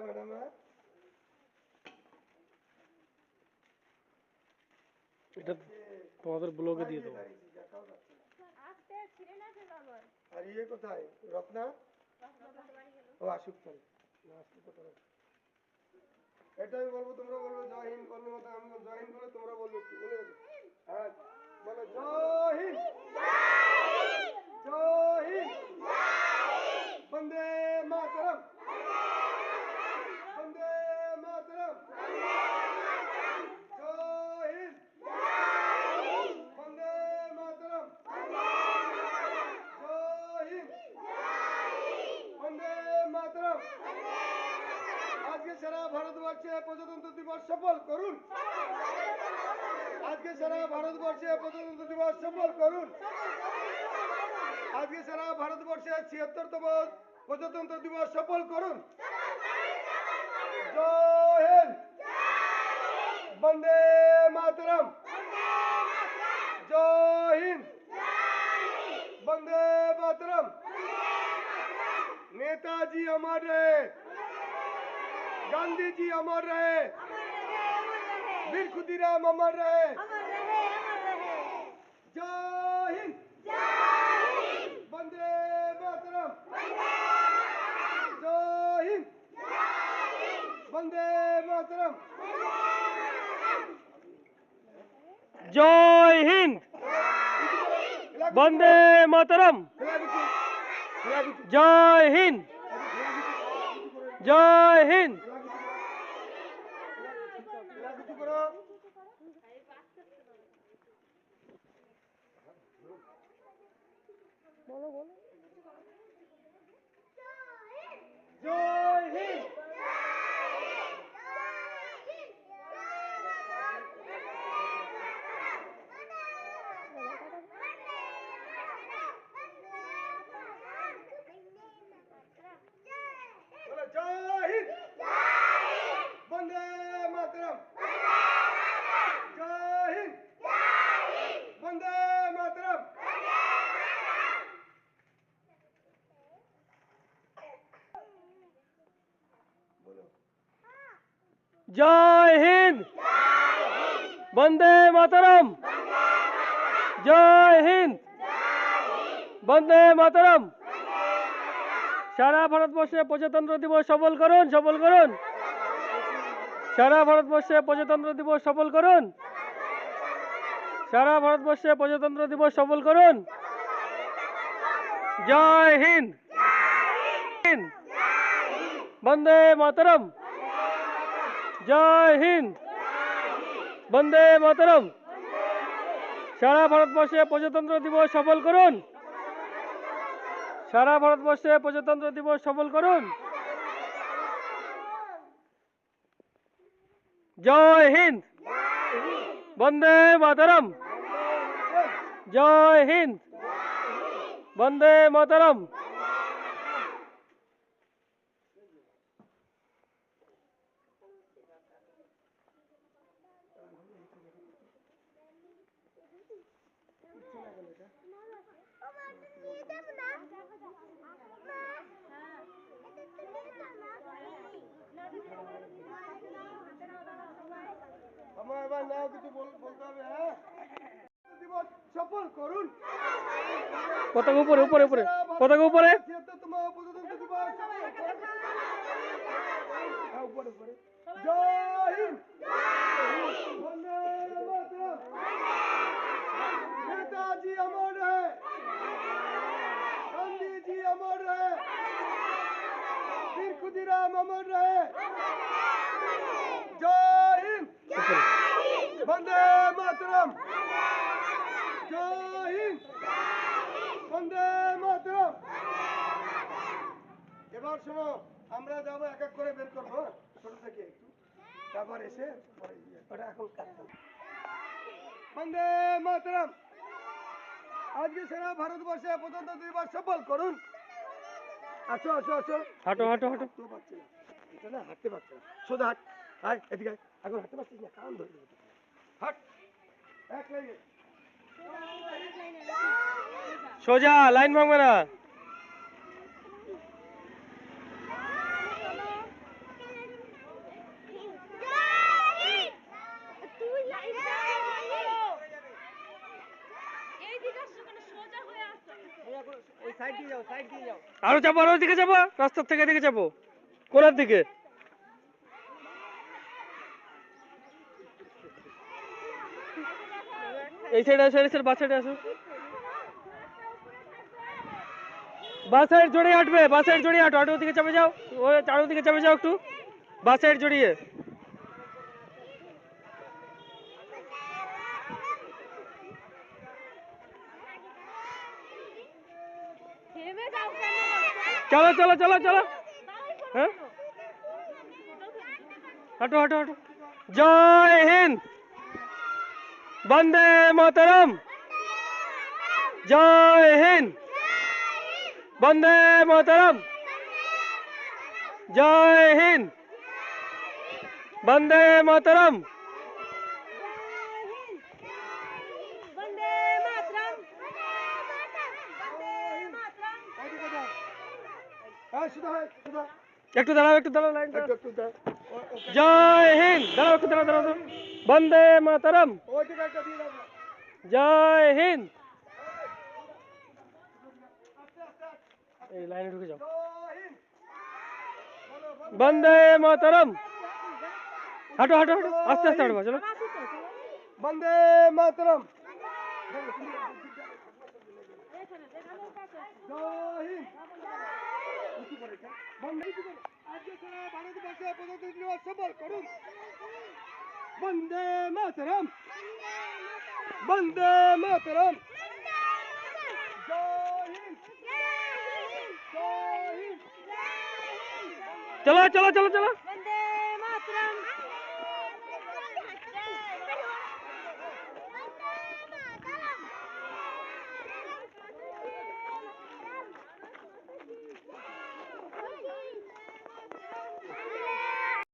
Madam এটা তোমাদের ব্লগে দিয়ে দেবো। আর ইয়ে কোথায়? রত্না? ও আসুক তাহলে। এটা আমি বলব তোমরা বলবে জয় হিন্দ বলব মতো আমি জয় হিন্দ বলে তোমরা বলবে একটু বলে হ্যাঁ বলো জয় হিন্দ। জয় হিন্দ! বন্দে মাতরম বন্দে মাতরম জয় হিন্দ বন্দে মাতরম জয় হিন্দ বন্দে মাতরম আজকে সারা ভারতবর্ষে প্রজাতন্ত্র দিবস সফল করুন আজকে সারা ভারতবর্ষে প্রজাতন্ত্র দিবস সফল করুন আজকে সারা ভারতবর্ষে ছিয়াত্তরতম প্রজাতন্ত্র দিবস সফল করুন জয় হিন্দ বন্দে মাতরম জয় হিন্দ বন্দে মাতরম नेताजी अमर रहे गांधी जी अमर रहे वीर खुदीराम अमर रहे। अमर रहे अमर रहे। जय हिंद। जय हिंद। वंदे मातरम। वंदे मातरम। जय हिंद। जय हिंद। वंदे मातरम। जय हिंद। वंदे मातरम। जय हिंद। जय हिंद। হিন্দ জয় হিন্দ বলো জয় হিন্দ বন্দে মাতরম জয় হিন্দ বন্দে মাতরম বলো জয় হিন্দ। বন্দে মাতরম। জয় হিন্দ। বন্দে মাতরম। সারা ভারতবর্ষে প্রজাতন্ত্র দিবস সফল করুন সফল করুন। সারা ভারতবর্ষে প্রজাতন্ত্র দিবস সফল করুন। সারা ভারতবর্ষে প্রজাতন্ত্র দিবস সফল করুন। জয় হিন্দ। বন্দে মাতরম। জয় হিন্দ। বন্দে মাতরম। সারা ভারতবর্ষে প্রজাতন্ত্র দিবস সফল করুন। সারা ভারতবর্ষে প্রজাতন্ত্র দিবস সফল করুন। জয় হিন্দ। বন্দে মাতরম। জয় হিন্দ। বন্দে মাতরম। আমার এবার নাও কিছু বলতে হবে হ্যাঁ? দিবস সফল করুন। পতাকা উপরে উপরে উপরে। পতাকা উপরে। হ্যাঁ, উপরে উপরে। জয় রাম অমর রে জয় হিন্দ। বন্দে মাতরম। জয় হিন্দ। বন্দে মাতরম। এবার শোনো আমরা যাব এক এক করে বের করব হ্যাঁ? ছোট থেকে একটু। তারপর এসে ওটা এখন বন্দে মাতরম। আজকে সেরা ভারতবর্ষে প্রথম দুইবার সফল করুন। আসো আসো আসো। হাঁটো হাঁটো হাঁটো। তো পারছে না। এটা না হাঁটতে পারছে না। সোজা হাঁট। আয় এদিকে। এখন হাঁটতে পারছিস না? কান ধরে হাঁট। এক লাইনে। সোজা লাইন ভাঙবে না। আরও চাপো আরও দিকে চাপো রাস্তার থেকে এদিকে চাপো কোনার দিকে? এই সাইডে আসো, এই সাইড আসো। বাস সাইড জড়িয়ে হাঁটবে বাস সাইড জড়িয়ে আটো দিকে চাপে যাও, ও চারো দিকে চাপে যাও একটু। বাস সাইড জড়িয়ে। থেমে যাও কেন চলো চলো চলো চলো হ্যাঁ হাঁটো হাঁটো হাঁটো জয় হিন্দ বন্দে মাতরম জয় হিন্দ বন্দে মাতরম জয় হিন্দ বন্দে মাতরম বন্দে মাতরম বন্দে মাতরম ওইদিকে যাও হ্যাঁ সুধা ভাই সুধা একটু দাঁড়াও একটু দাঁড়াও লাইন জয় হিন্দ। দাঁড়াও একটু দাঁড়াও দাঁড়াও। বন্দে মাতরম। জয় হিন্দ। এই লাইনে ঢুকে যাও। বন্দে মাতরম। হাঁটো হাঁটো হাঁটো। আস্তে আস্তে হাঁটবা চলো। বন্দে মাতরম। জয় হিন্দ। আজকে ভারতবর্ষে প্রজাতন্ত্র দিবস সফল করুন। বন্দে মাতরম। বন্দে মাতরম। চলো চলো চলো চলো।